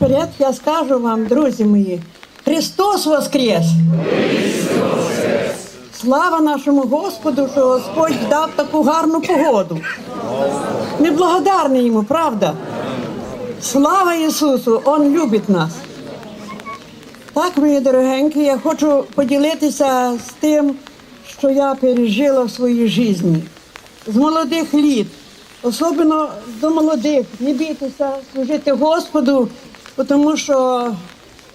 насамперед я скажу вам, друзі мої, Христос Воскрес! Слава нашому Господу, що Господь дав таку гарну погоду. Ми благодарні йому, правда? Слава Ісусу! Он любить нас. Так, мої дорогенькі, я хочу поділитися з тим, що я пережила в своїй житті. З молодих літ, особливо до молодих. Не бійтеся служити Господу, тому що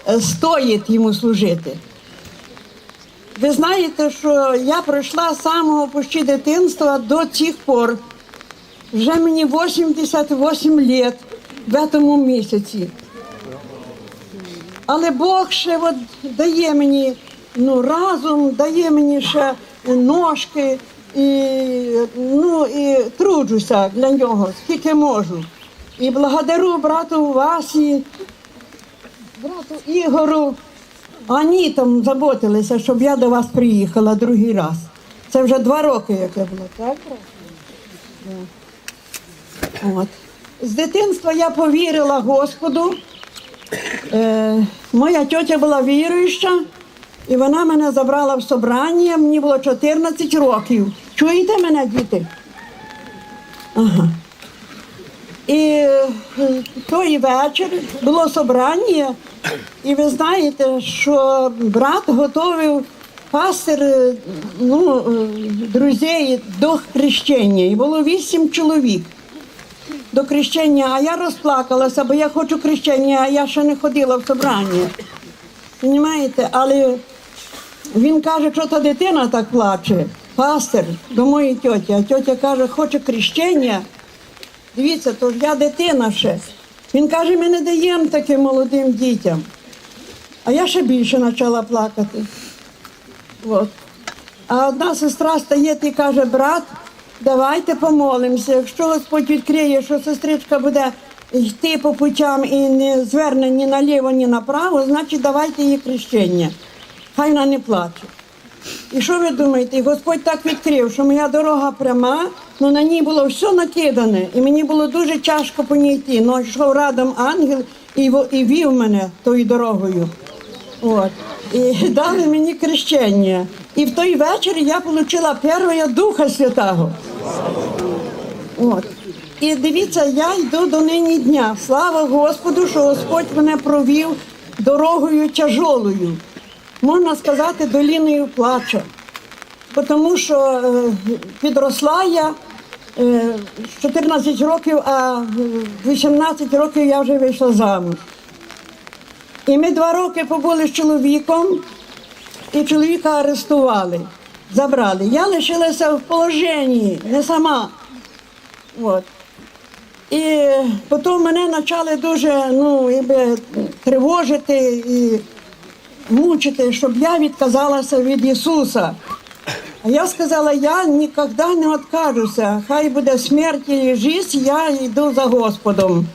е, стоїть йому служити. Ви знаєте, що я пройшла з самого почти дитинства до цих пор. Вже мені 88 літ в цьому місяці. Але Бог ще от дає мені ну, разум, дає мені ще ножки і, ну, і труджуся для нього, скільки можу. І благодарю брату Васі, брату Ігору. Вони там заботилися, щоб я до вас приїхала другий раз. Це вже два роки, як я була, так? От. З дитинства я повірила Господу. Е, моя тьотя була віруюча, і вона мене забрала в собрання, мені було 14 років. Чуєте мене, діти? Ага. І е, той вечір було собрання, і ви знаєте, що брат готовив пастир е, ну, е, друзей до хрещення. І було вісім чоловік до хрещення, а я розплакалася, бо я хочу хрещення, а я ще не ходила в собрання. Понімаєте? Але він каже, що та дитина так плаче. Пастир до моєї тьоті, а тьотя каже, хоче хрещення. Дивіться, то я дитина ще. Він каже, ми не даємо таким молодим дітям. А я ще більше почала плакати. От. А одна сестра стає і каже, брат, давайте помолимося. Якщо Господь відкриє, що сестричка буде йти по путям і не зверне ні наліво, ні направо, значить давайте їй хрещення. Хай вона не плаче. І що ви думаєте? І Господь так відкрив, що моя дорога пряма, але на ній було все накидане, і мені було дуже тяжко по ній йти. Ну, йшов радом ангел і, вів мене тою дорогою. От. І дали мені хрещення. І в той вечір я отримала першого Духа Святого. От. І дивіться, я йду до нині дня. Слава Господу, що Господь мене провів дорогою тяжолою. Можна сказати, доліною плача. Бо Тому що е, підросла я е, з 14 років, а 18 років я вже вийшла замуж. І ми два роки побули з чоловіком, і чоловіка арестували, забрали. Я лишилася в положенні, не сама. От. І потім мене почали дуже ну, якби, тривожити і мучити, щоб я відказалася від Ісуса. А я сказала, я ніколи не відкажуся. Хай буде смерть і життя, я йду за Господом.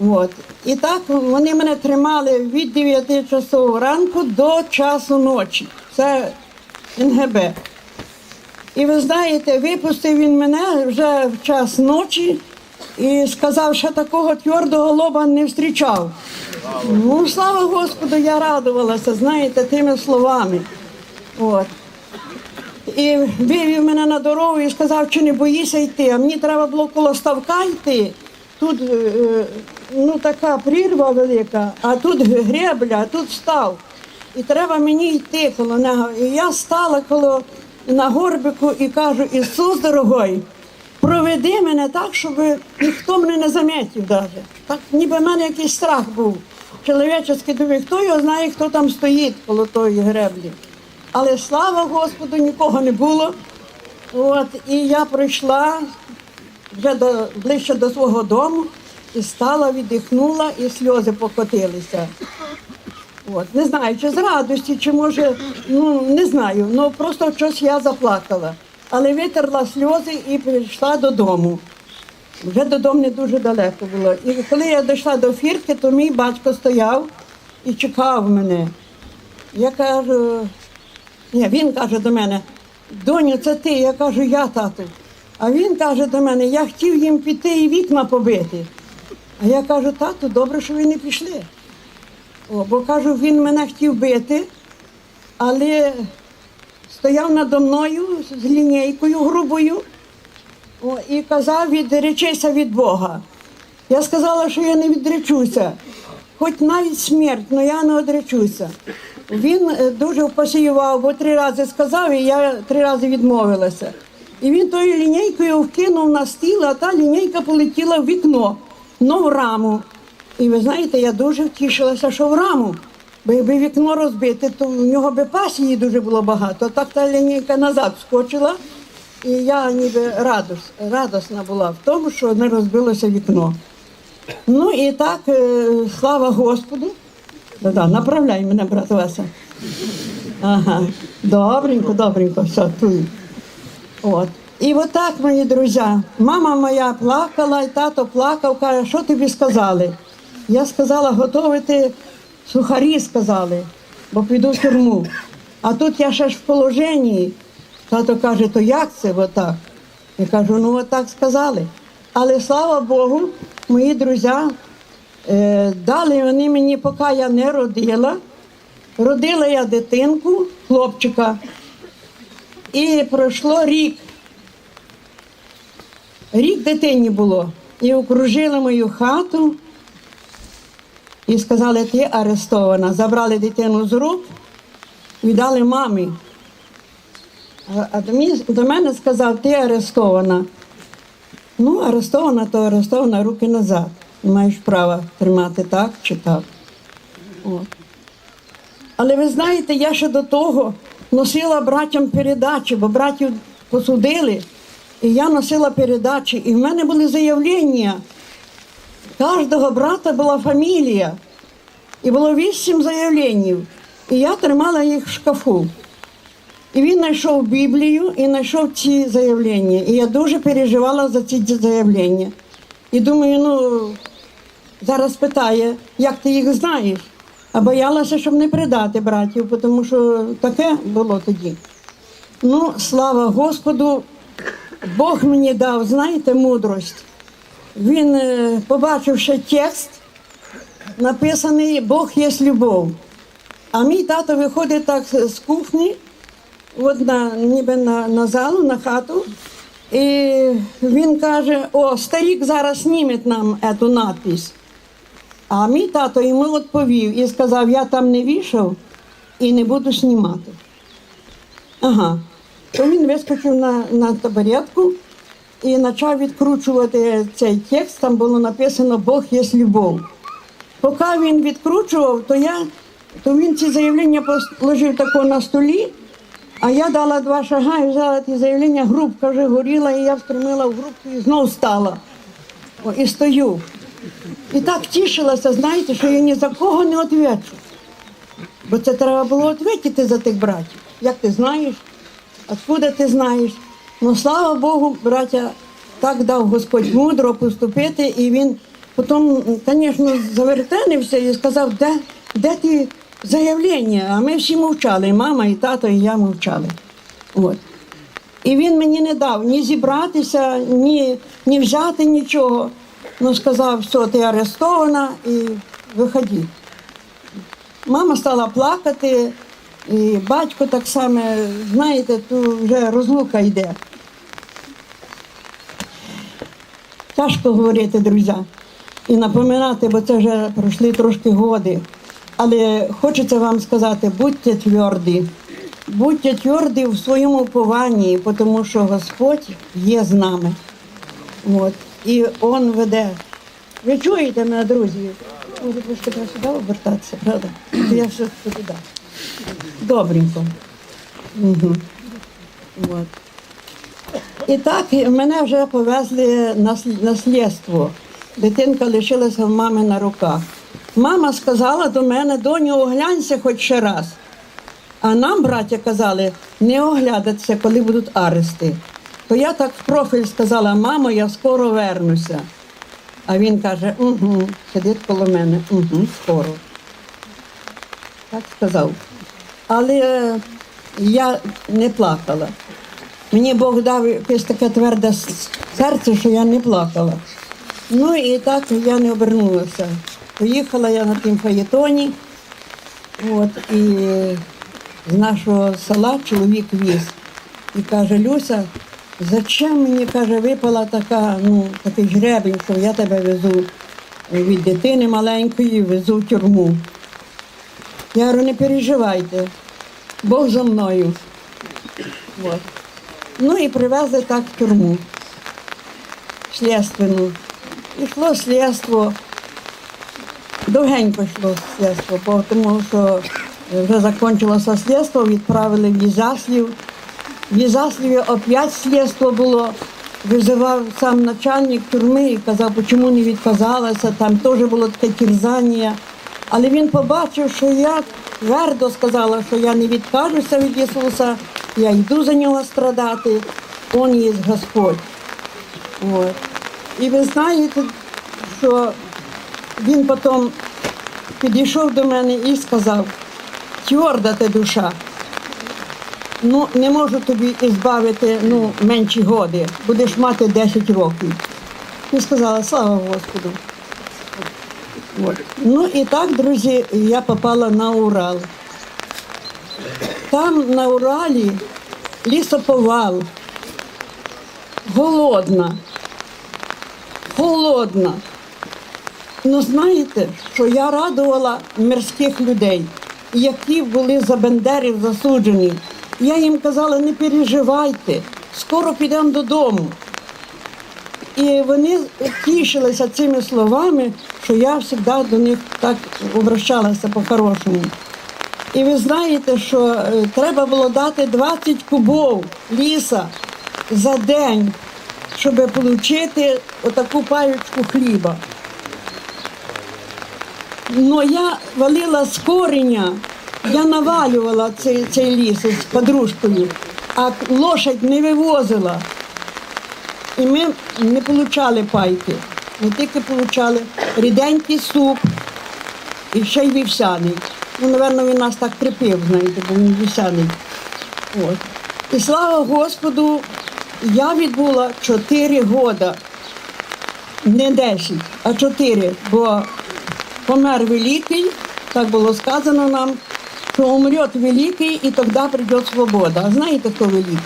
От. І так вони мене тримали від 9 часов ранку до часу ночі. Це НГБ. І ви знаєте, випустив він мене вже в час ночі і сказав, що такого твердого лоба не зустрічав. Ну, слава Господу, я радувалася, знаєте, тими словами. От. І вивів мене на дорогу і сказав, чи не боїшся йти. А мені треба було коло ставка йти. Тут е, ну, така прірва велика, а тут гребля, а тут став. І треба мені йти коло нього. І я стала коло на горбику і кажу, Ісус дорогой, проведи мене так, щоб ніхто мене не замітив навіть. Так ніби в мене якийсь страх був. Чоловіческий думаю, хто його знає, хто там стоїть коло тої греблі. Але слава Господу, нікого не було. От, і я прийшла вже до, ближче до свого дому і стала, віддихнула, і сльози покотилися. От, не знаю, чи з радості, чи може, ну не знаю, ну просто щось я заплакала. Але витерла сльози і прийшла додому. Вже додому не дуже далеко було. І коли я дійшла до фірки, то мій батько стояв і чекав мене. Я кажу, ні, він каже до мене, доню, це ти. Я кажу, я тату. А він каже до мене, я хотів їм піти і вікна побити. А я кажу, тату, добре, що ви не пішли. О, бо кажу, він мене хотів бити, але стояв надо мною з лінійкою грубою і казав, відречися від Бога. Я сказала, що я не відречуся, хоч навіть смерть, але я не одречуся. Він е, дуже впосіював, бо три рази сказав, і я три рази відмовилася. І він тою лінійкою вкинув на стіл, а та лінійка полетіла в вікно, но в раму. І ви знаєте, я дуже втішилася, що в раму. Бо якби вікно розбите, то в нього би пасії дуже було багато. Так та лінійка назад скочила, і я ніби радос, радосна була в тому, що не розбилося вікно. Ну і так, е, слава Господу. Да-да, направляй мене, брат Вася. Ага, добренько, добренько, все, тут. От. І отак, мої друзі, мама моя плакала, і тато плакав, каже, що тобі сказали? Я сказала, готувати сухарі сказали, бо піду в тюрму. А тут я ще ж в положенні. Тато каже, то як це отак? Я кажу, ну отак сказали. Але слава Богу, мої друзі, е, дали вони мені, поки я не родила. Родила я дитинку, хлопчика, і пройшло рік. Рік дитині було. І окружили мою хату і сказали, ти арестована. Забрали дитину з рук, віддали мамі. А, до, мені, до мене сказав, ти арестована. Ну, арестована, то арестована, руки назад. Не маєш права тримати так чи так. От. Але ви знаєте, я ще до того носила братям передачі, бо братів посудили, і я носила передачі, і в мене були заявлення. Кожного брата була фамілія. І було вісім заявлень. І я тримала їх в шкафу. І він знайшов Біблію і знайшов ці заявлення. І я дуже переживала за ці заявлення. І думаю, ну зараз питає, як ти їх знаєш. А боялася, щоб не придати братів, тому що таке було тоді. Ну, слава Господу, Бог мені дав, знаєте, мудрость. Він, е, побачивши текст, написаний Бог є любов. А мій тато виходить так з кухні, от на, ніби на, на залу, на хату, і він каже: о, старик зараз зніме нам цю надпись. А мій тато йому відповів і сказав, я там не вішав і не буду знімати. Ага. То він вискочив на, на табуретку і почав відкручувати цей текст, там було написано Бог є любов. Поки він відкручував, то я, то він ці заявлення положив тако на столі, а я дала два шага і взяла ті заявлення, грубка вже горіла, і я встромила в грубку і знов стала. О, і стою. І так тішилася, знаєте, що я ні за кого не відвечу. Бо це треба було відвітити за тих братів. Як ти знаєш, откуда ти знаєш. Ну, слава Богу, браття, так дав Господь мудро поступити, і він потім, звісно, завертенився і сказав, де, де ти заявлення? А ми всі мовчали, і мама, і тато, і я мовчали. От. І він мені не дав ні зібратися, ні, ні взяти нічого. Ну, сказав, все, ти арестована і виходи. Мама стала плакати, і батько так само, знаєте, тут вже розлука йде. Тяжко говорити, друзі, і напоминати, бо це вже пройшли трошки годи. Але хочеться вам сказати, будьте тверді, будьте тверді в своєму пованні, тому що Господь є з нами. От. І Он веде. Ви чуєте мене, друзі? Може, трошки сюди обертатися, правда? Я все туди. Добренько. Угу. От. І так мене вже повезли на слідство. Дитинка лишилася в мами на руках. Мама сказала до мене, доню, оглянься хоч ще раз. А нам, браття, казали, не оглядатися, коли будуть арести. То я так в профіль сказала, мамо, я скоро вернуся. А він каже, угу, сидить коло мене, угу, скоро. Так сказав. Але я не плакала. Мені Бог дав якесь таке тверде серце, що я не плакала. Ну і так я не обернулася. Поїхала я на тім фаєтоні, от, і з нашого села чоловік віз. І каже, Люся, зачем мені каже, випала така, ну, такий жребень, що я тебе везу від дитини маленької, везу в тюрму. Я говорю, не переживайте, Бог за мною. От. Ну і привезли так в тюрму. Слідственну. Ішло слідство. Довгенько йшло слідство, тому що вже закінчилося слідство, відправили в Ізяслів. В Ізясліві опять слідство було. Визивав сам начальник тюрми і казав, чому не відказалася, там теж було таке тірзання. Але він побачив, що я твердо сказала, що я не відкажуся від Ісуса, я йду за нього страдати, Он є Господь. От. І ви знаєте, що він потім підійшов до мене і сказав, тверда ти душа. Ну, не можу тобі ізбавити ну, менші годи, будеш мати 10 років. І сказала, слава Господу. От. Ну і так, друзі, я попала на Урал. Там на Уралі лісоповал, голодна, холодна. Ну знаєте, що я радувала мирських людей, які були за бендерів засуджені. Я їм казала, не переживайте, скоро підемо додому. І вони тішилися цими словами, що я завжди до них так обращалася по-хорошому. І ви знаєте, що е, треба було дати 20 кубов ліса за день, щоб отримати отаку паючку хліба. Но я валила з кореня, я навалювала цей, цей ліс з подружкою, а лошадь не вивозила. І ми не отримали пайки. Ми тільки отримали ріденький суп і ще й вівсяний. Ну, напевно, він нас так припив, знаєте, бо він вівсяний. От. І слава Господу, я відбула 4 роки. Не 10, а 4, бо помер великий, так було сказано нам, що умрет великий і тоді прийде свобода. А знаєте, хто великий?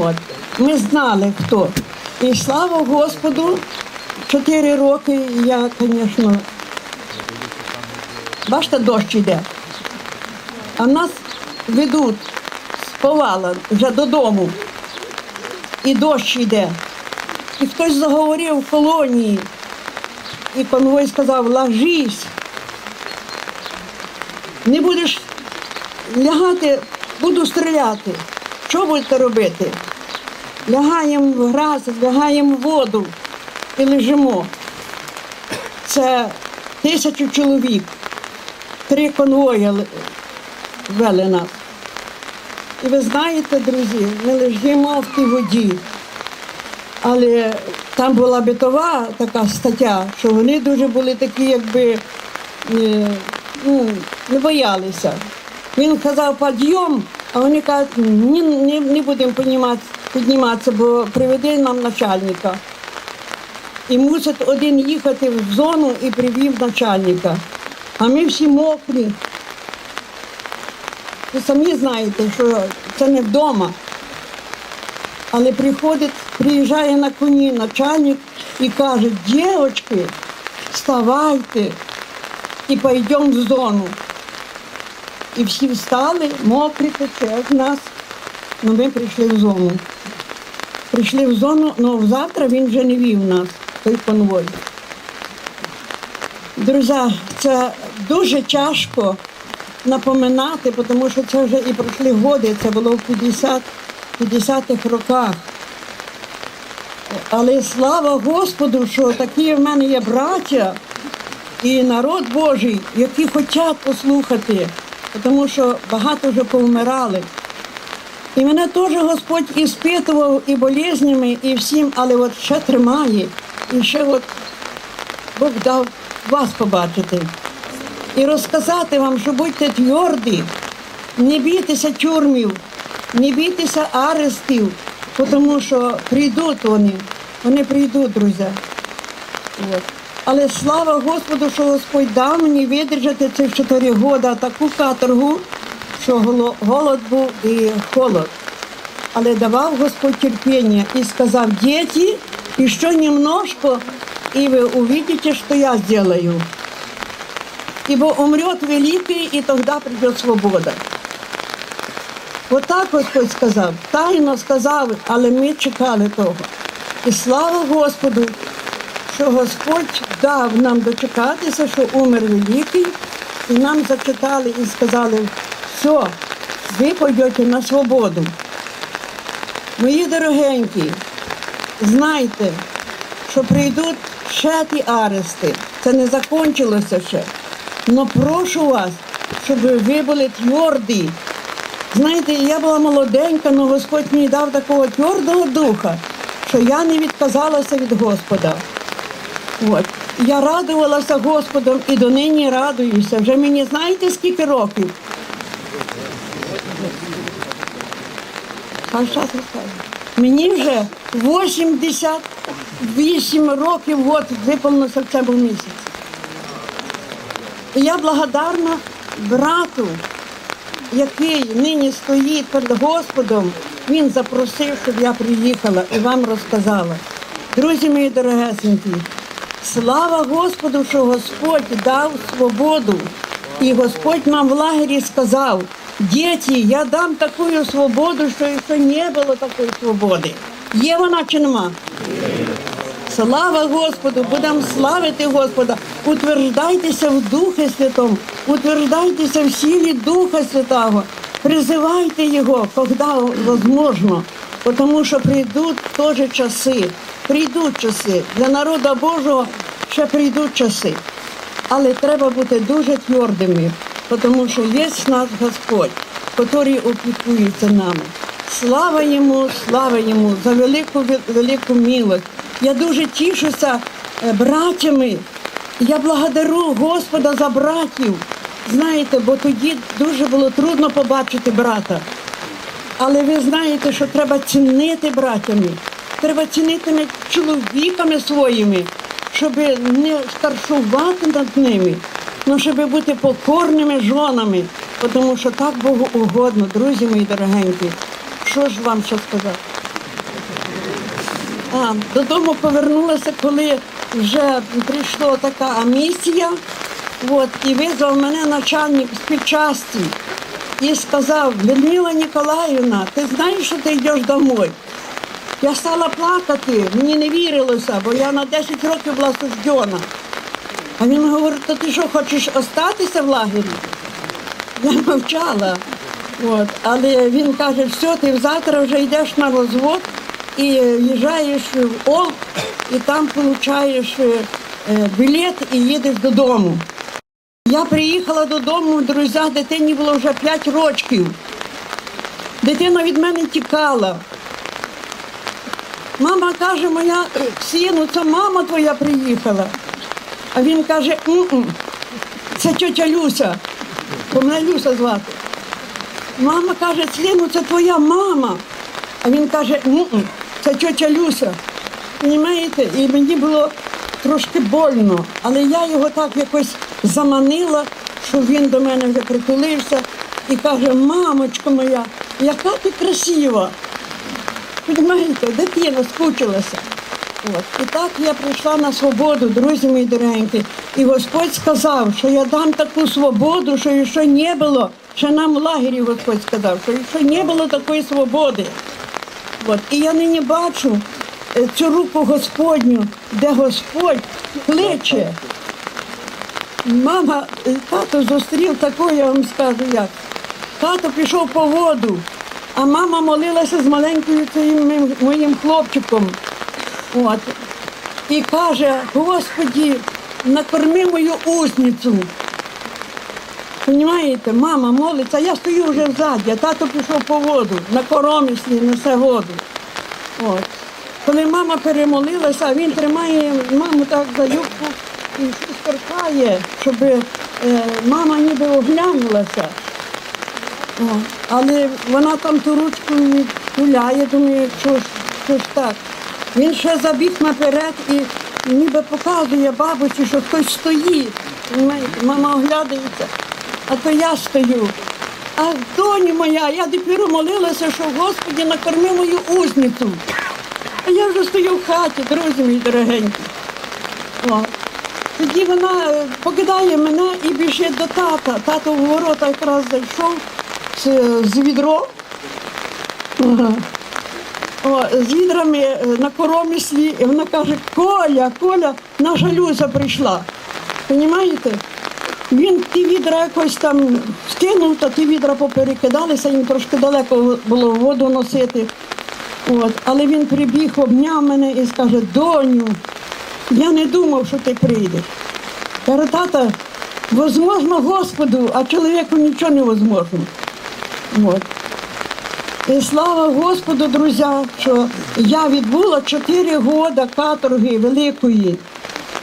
От. Ми знали хто. І слава Господу, чотири роки я, звісно, бачите, дощ іде. А нас ведуть з повала вже додому. І дощ йде. І хтось заговорив в колонії. І конвой сказав, ложись. Не будеш лягати, буду стріляти. Що будете робити? Лягаємо в граз, лягаємо в воду і лежимо. Це тисячу чоловік, три конвої вели нас. І ви знаєте, друзі, ми лежимо в тій воді. Але там була битова така стаття, що вони дуже були такі, якби е, ну, не боялися. Він казав підйом, а вони кажуть, ні, не, не будемо підніматися, бо приведи нам начальника. І мусить один їхати в зону і привів начальника. А ми всі мокрі. Ви самі знаєте, що це не вдома. Але приходить, приїжджає на коні начальник і каже, дівчатки, вставайте і пойдемо в зону. І всі встали, мокрі тече в нас. Ну ми прийшли в зону. Прийшли в зону, але завтра він вже не вів нас, той конвой. Друзі, це дуже тяжко напоминати, тому що це вже і пройшли годи, це було в 50 50-х роках. Але слава Господу, що такі в мене є браття і народ Божий, які хочуть послухати, тому що багато вже повмирали. І мене теж Господь іспитував і болезнями, і всім, але от ще тримає. І ще от Бог дав вас побачити. І розказати вам, що будьте тверді, не бійтеся тюрмів, не бійтеся арестів, тому що прийдуть вони, вони прийдуть, друзі. От. Але слава Господу, що Господь дав мені видержати цих 4 роки таку каторгу, що голод був і холод. Але давав Господь терпіння і сказав, діти, ще немножко, і ви увидите, що я сделаю. Ибо умрет великий, і тоді прийде свобода. Отак Господь сказав, тайно сказав, але ми чекали того. І слава Господу, що Господь дав нам дочекатися, що умер великий, і нам зачитали і сказали, все, ви пойдете на свободу. Мої дорогенькі, знайте, що прийдуть ще ті арести. Це не закінчилося ще. Но прошу вас, щоб ви були тверді. Знаєте, я була молоденька, але Господь мені дав такого твердого духа, що я не відказалася від Господа. От. Я радувалася Господом і донині радуюся. Вже мені знаєте скільки років? А скажеш? Мені вже 88 років от виповнилося в цьому місяці. І я благодарна брату, який нині стоїть перед Господом. Він запросив, щоб я приїхала і вам розказала. Друзі мої дорогесенькі, слава Господу, що Господь дав свободу. І Господь нам в лагері сказав, діти, я дам таку свободу, що ще не було такої свободи. Є вона чи нема? Слава Господу, будемо славити Господа. Утверждайтеся в Духі Святому, утверждайтеся в силі Духа Святого, призивайте Його, коли можливо, тому що прийдуть теж часи, прийдуть часи. Для народу Божого ще прийдуть часи. Але треба бути дуже твердими, тому що є наш Господь, який опікується нами. Слава йому, слава йому за велику велику милость. Я дуже тішуся е, братями. Я благодарю Господа за братів. Знаєте, бо тоді дуже було трудно побачити брата. Але ви знаєте, що треба цінити братями, треба цінити чоловіками своїми, щоб не старшувати над ними, але щоб бути покорними жонами, тому що так Богу угодно, друзі мої дорогенькі. Що ж вам ще сказати? А, додому повернулася, коли вже прийшла така місія, от, і визвав мене начальник співчасті і сказав, Людмила Ніколаївна, ти знаєш, що ти йдеш домой? Я стала плакати, мені не вірилося, бо я на 10 років була суждена. А він говорить, то ти що, хочеш остатися в лагері? Я мовчала. От. Але він каже, все, ти завтра вже йдеш на розвод і їжджаєш в Олк, і там получаєш е, білет і їдеш додому. Я приїхала додому, друзі, дитині було вже 5 років. Дитина від мене тікала. Мама каже, моя е, сину, це мама твоя приїхала. А він каже, «М-м, це тьотя Люся, бо мене Люся звати. Мама каже, сину, це твоя мама. А він каже, «М-м, це тьотя Люся. Понімаєте? І мені було трошки больно, але я його так якось заманила, що він до мене вже притулився і каже, мамочко моя, яка ти красива. Понимаєте, дитина скучилася. От. І так я прийшла на свободу, друзі мої дорогенькі. І Господь сказав, що я дам таку свободу, що ще не було, ще нам в лагері Господь сказав, що ще не було такої свободи. От. І я нині бачу е, цю руку Господню, де Господь кличе. Мама, е, тато зустрів такого, я вам скажу як. Тато пішов по воду, а мама молилася з маленькою цим моїм- моїм хлопчиком. От. І каже, Господі, накорми мою усницю. Понімаєте, мама молиться, я стою вже ззаді, а тато пішов по воду, на коромислі несе воду. От. Коли мама перемолилася, він тримає маму так за юбку і щось торкає, щоб е, мама ніби оглянулася. О, але вона там ту ручку не туляє, думаю, що ж, що ж так. Він ще забіг наперед і ніби показує бабусі, що хтось стоїть. Мама оглядається, а то я стою. А доні моя, я тепер молилася, що Господі накорми мою узницю. А я вже стою в хаті, друзі мої дорогенькі. О. Тоді вона е, покидає мене і біжить до тата. Тато в ворота якраз зайшов з, з відром. О, з відрами е, на коромислі, і вона каже, Коля, Коля, наша Люся прийшла. Понімаєте? Він ті відра якось там скинув, та ті відра поперекидалися, їм трошки далеко було воду носити. От. Але він прибіг, обняв мене і скаже, доню, я не думав, що ти прийдеш. Каже, тата, возможно Господу, а чоловіку нічого не возможно. От. І слава Господу, друзі, що я відбула 4 роки каторги великої,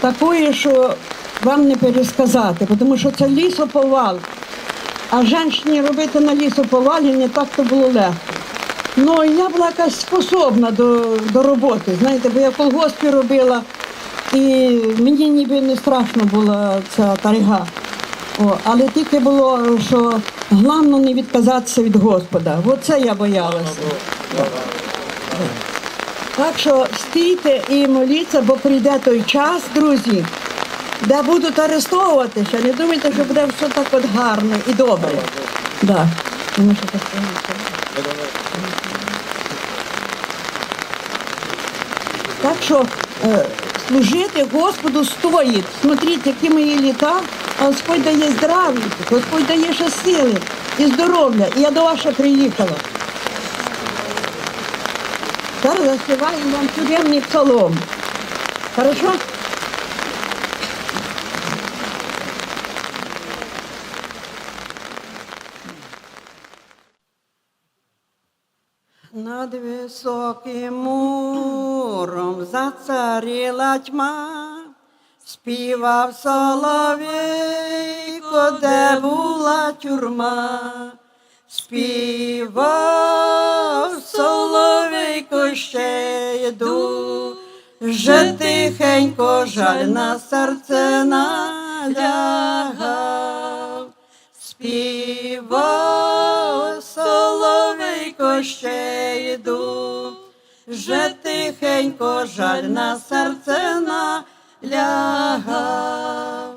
такої, що вам не пересказати, тому що це лісоповал. А жінці робити на лісоповалі не так то було легко. Ну, я була якась способна до, до роботи, знаєте, бо я колгоспі робила, і мені ніби не страшно була ця тайга. О, але тільки було, що головне не відказатися від Господа. Оце я боялася. Так що стійте і моліться, бо прийде той час, друзі, де будуть арестовуватися. Не думайте, що буде все так от гарно і добре. Да. Так що е, служити Господу стоїть. Смотрите, які мої літа, а Господь дає здраві, Господь дає ще сили і здоров'я. І я до вас приїхала. Зараз заспіваємо вам тюремний псалом. Хорошо? Над високим муром зацаріла тьма, співав соловейко, де була тюрма, співав соловейко, ще йду, вже тихенько жаль на серце налягав. Йду, вже тихенько жаль на серце налягав.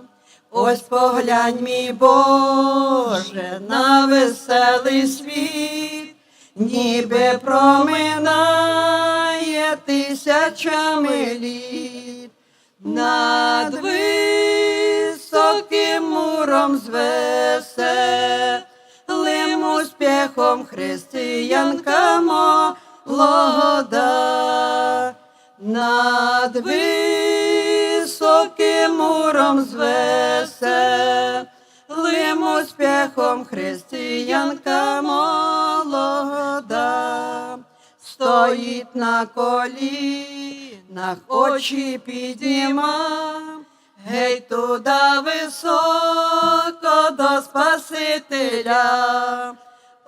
Ось поглянь, мій Боже, на веселий світ, ніби проминає тисячами літ. Над високим муром з веселим успіхом християнка молода. Над високим муром з веселим успіхом християнка молода стоїть на колінах, очі підніма, гей туди високо до Спасителя.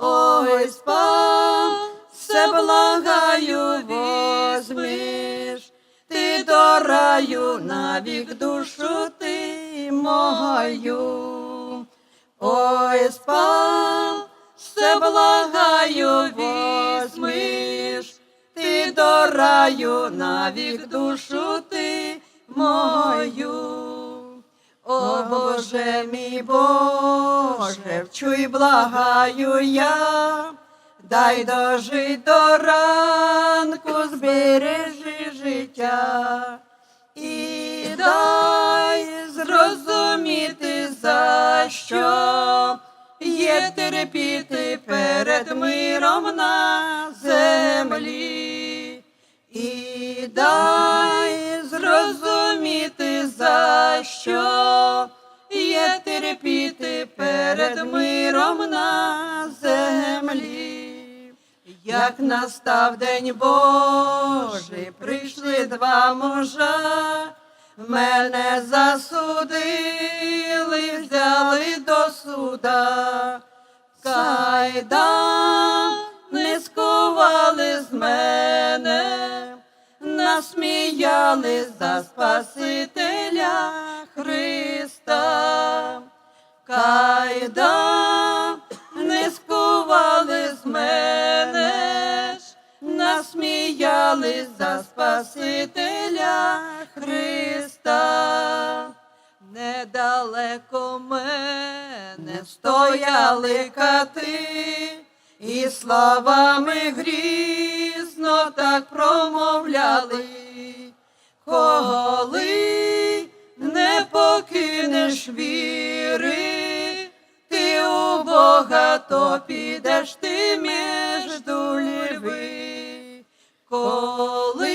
Ой, спасе, благаю, возьмеш, ти до раю навік душу ти мою. Ой, спав, все благаю возьмеш, ти до раю навік душу ти мою. О Боже мій Боже, вчуй, благаю я, дай дожить до ранку, збережи життя. І дай зрозуміти, за що є терпіти перед миром на землі. І дай зрозуміти, за що є терпіти перед миром на землі. Як настав день Божий, прийшли два мужа, мене засудили, взяли до суда, кайдан скували мене, насміяли за Спасителя Христа. Кайда не скували з мене, насміяли за Спасителя Христа. Недалеко мене стояли кати, і словами грізно так промовляли, коли не покинеш віри, ти у Бога, то підеш ти між льви. Коли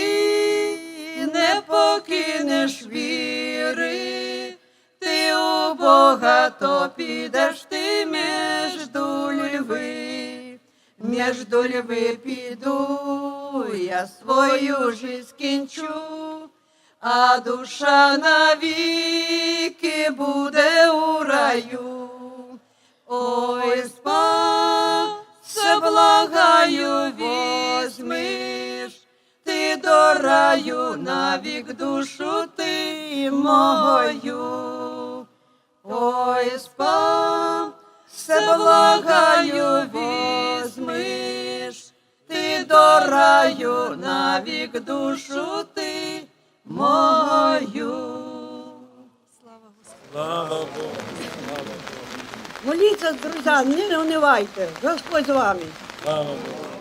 не покинеш віри, ти у Бога, то підеш ти між. Між льви піду, я свою жизнь скінчу, а душа навіки буде у раю. Ой, спасе, благаю, візьмиш, ти до раю навік душу ти мою. Ой, спасе, благаю, візьмиш, до раю навік душу ти мою. Слава Богу. Моліться, друзі, не унивайте. Господь з вами. Слава Богу.